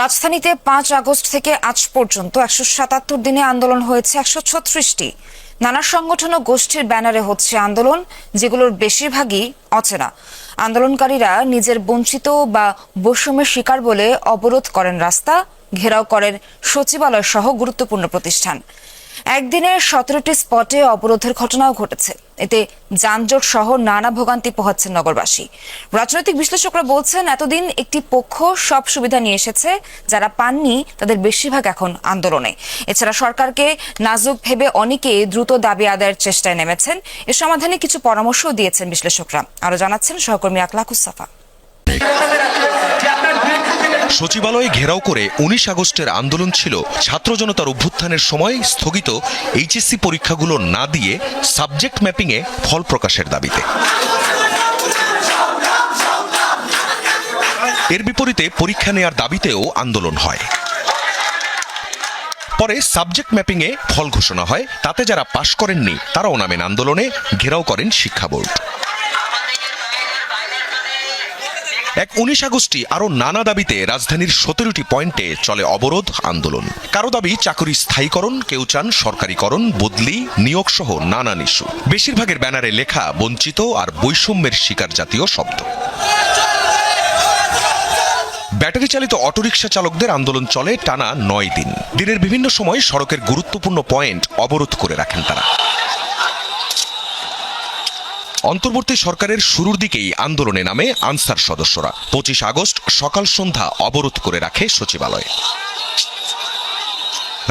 রাজধানীতে পাঁচ আগস্ট থেকে আজ পর্যন্ত একশো সাতাত্তর দিনে আন্দোলন হয়েছে, একশো ছত্রিশটি। নানা সংগঠন ও গোষ্ঠীর ব্যানারে হচ্ছে আন্দোলন, যেগুলোর বেশিরভাগই অচেনা। আন্দোলনকারীরা নিজের বঞ্চিত বা বৈষম্যের শিকার বলে অবরোধ করেন রাস্তা, ঘেরাও করেন সচিবালয় সহ গুরুত্বপূর্ণ প্রতিষ্ঠান। একদিনে সতেরোটি স্পটে অবরোধের ঘটনাও ঘটেছে। এতে যানজট সহ নানা ভোগান্তি পোহাচ্ছেন নগরবাসী। রাজনৈতিক বিশ্লেষকরা বলছেন, এতদিন একটি পক্ষ সব সুবিধা নিয়ে এসেছে, যারা পাননি তাদের বেশিরভাগ এখন আন্দোলনে। এছাড়া সরকারকে নাজুক ভেবে অনেকে দ্রুত দাবি আদায়ের চেষ্টায় নেমেছেন। এ সমাধানে কিছু পরামর্শও দিয়েছেন বিশ্লেষকরা। আরও জানাচ্ছেন সহকর্মী আকলাকুসাফা সচিবালয়ে ঘেরাও করে উনিশ আগস্টের আন্দোলন ছিল। ছাত্র জনতার অভ্যুত্থানের সময় স্থগিত এইচএসসি পরীক্ষাগুলো না দিয়ে সাবজেক্ট ম্যাপিংয়ে ফল প্রকাশের দাবিতে। এর বিপরীতে পরীক্ষা নেয়ার দাবিতেও আন্দোলন হয়। পরে সাবজেক্ট ম্যাপিংয়ে ফল ঘোষণা হয়। তাতে যারা পাশ করেননি, তারাও নামেন আন্দোলনে। ঘেরাও করেন শিক্ষা বোর্ড। এক উনিশ আগস্টই আরও নানা দাবিতে রাজধানীর সতেরোটি পয়েন্টে চলে অবরোধ আন্দোলন। কারও দাবি চাকরি স্থায়ীকরণ, কেউ চান সরকারিকরণ, বদলি নিয়োগ সহ নানান ইস্যু। বেশিরভাগের ব্যানারে লেখা, বঞ্চিত আর বৈষম্যের শিকার জাতীয় শব্দ। ব্যাটারি চালিত অটোরিকশা চালকদের আন্দোলন চলে টানা নয় দিন। দিনের বিভিন্ন সময় সড়কের গুরুত্বপূর্ণ পয়েন্ট অবরোধ করে রাখেন তারা। অন্তর্বর্তী সরকারের শুরুর দিকেই আন্দোলনে নামে আনসার সদস্যরা। পঁচিশ আগস্ট সকাল সন্ধ্যা অবরোধ করে রাখে সচিবালয়।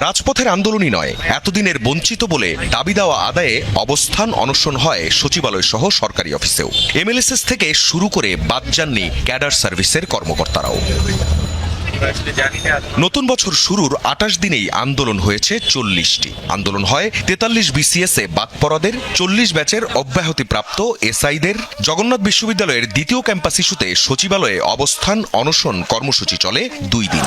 রাজপথের আন্দোলনই নয়, এতদিনের বঞ্চিত বলে দাবি দেওয়া আদায়ে অবস্থান অনশন হয় সচিবালয় সহ সরকারি অফিসেও। এমএলএসএস থেকে শুরু করে বাদ যাননি ক্যাডার সার্ভিসের কর্মকর্তারাও। নতুন বছর শুরুর আটাশ দিনেই আন্দোলন হয়েছে চল্লিশটি। আন্দোলন হয় তেতাল্লিশ বিসিএস এ বাদ চল্লিশ ব্যাচের অব্যাহতিপ্রাপ্ত এসআইদের। জগন্নাথ বিশ্ববিদ্যালয়ের দ্বিতীয় ক্যাম্পাস ইস্যুতে সচিবালয়ে অবস্থান, অনশন কর্মসূচি চলে দুই দিন।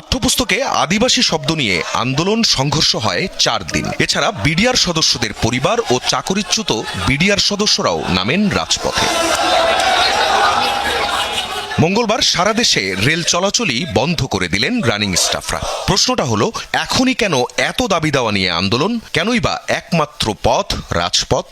পাঠ্যপুস্তকে আদিবাসী শব্দ নিয়ে আন্দোলন সংঘর্ষ হয় চার দিন। এছাড়া বিডিআর সদস্যদের পরিবার ও চাকরিচ্যুত বিডিআর সদস্যরাও নামেন রাজপথে। মঙ্গলবার সারা দেশে রেল চলাচলই বন্ধ করে দিলেন রানিং স্টাফরা। প্রশ্নটা হলো, এখনই কেন এত দাবি দেওয়া নিয়ে আন্দোলন? কেনই বা একমাত্র পথ রাজপথ?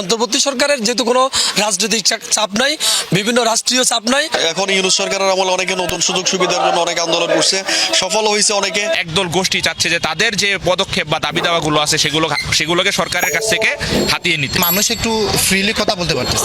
অন্তর্বর্তী সরকারের যেহেতু কোনো রাজনৈতিক চাপ নাই বিভিন্ন রাষ্ট্রীয় চাপ নাই। এখন ইউনুস সরকারের আমলে অনেকে নতুন সুযোগ সুবিধার জন্য অনেক আন্দোলন করছে। সফল হয়েছে অনেকে। একদল গোষ্ঠী চাচ্ছে যে তাদের যে পদক্ষেপ বা দাবি দাওয়াগুলো আছে সেগুলো সেগুলোকে সরকারের কাছ থেকে হাতিয়ে নিতে। মানুষ একটু ফ্রিলি কথা বলতে পারতেছে।